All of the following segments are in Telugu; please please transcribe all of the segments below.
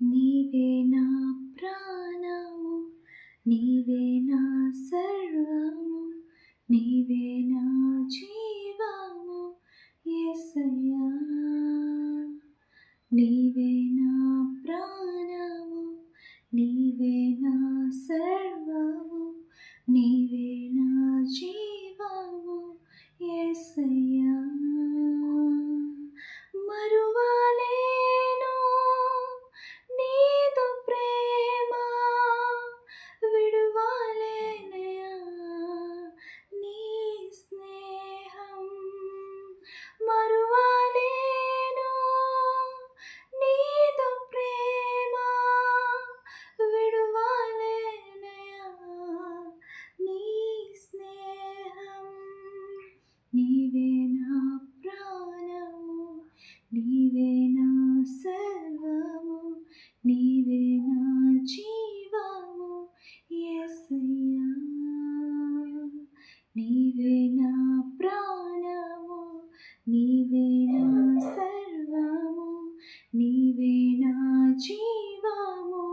నీవే నా ప్రాణము నీవే నా సర్వము నీవే నా జీవము ఎసయ్యా నీవే నా ప్రాణము నీవే నా సర్వము నీవే నీవే నా ప్రాణము నీవే నా సర్వము నీవే నా జీవము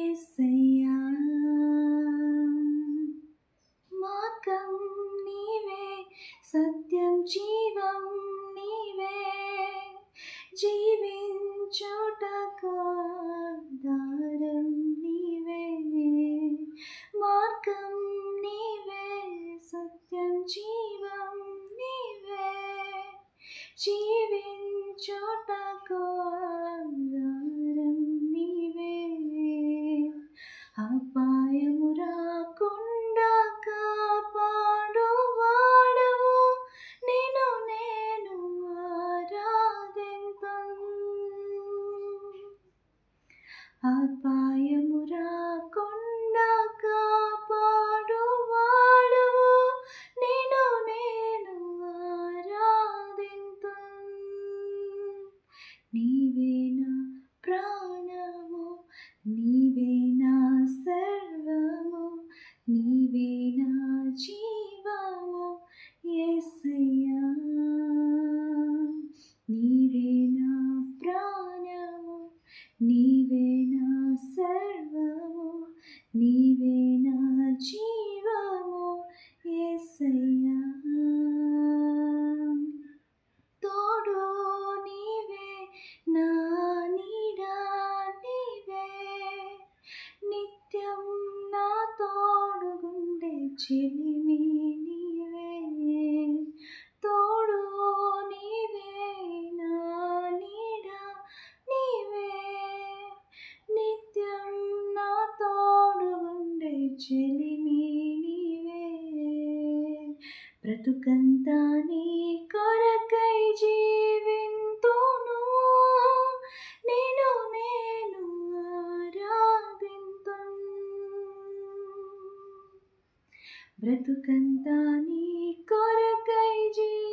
ఎస్సయ్యా మాకం నీవే సత్యం జీవం నీవే జీవించుటకో జీవించుటకు ఆధారం నీవే. అపాయము రాకుండా కాపాడు వాడవు నేను నేను ఆరాధింతును అపా నీవే చెలిమి నీవే తోడు నీవే నా నీడ నీవే. నిత్యం నా తోడు ఉండే చెలిమి నీవే. బ్రతుకంతా నీ బ్రతుకంతా నీ కొరకై జీవింతును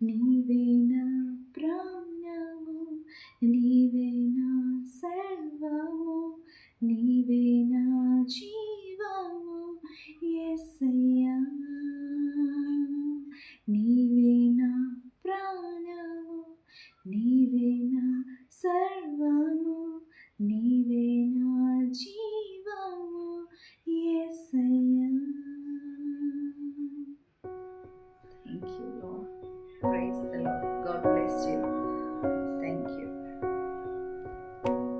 నీవేనా ప్రాణము నీవేనా సర్వము నీవేనా జీవము ఎస్సయ్యా నీవేనా ప్రాణము నీ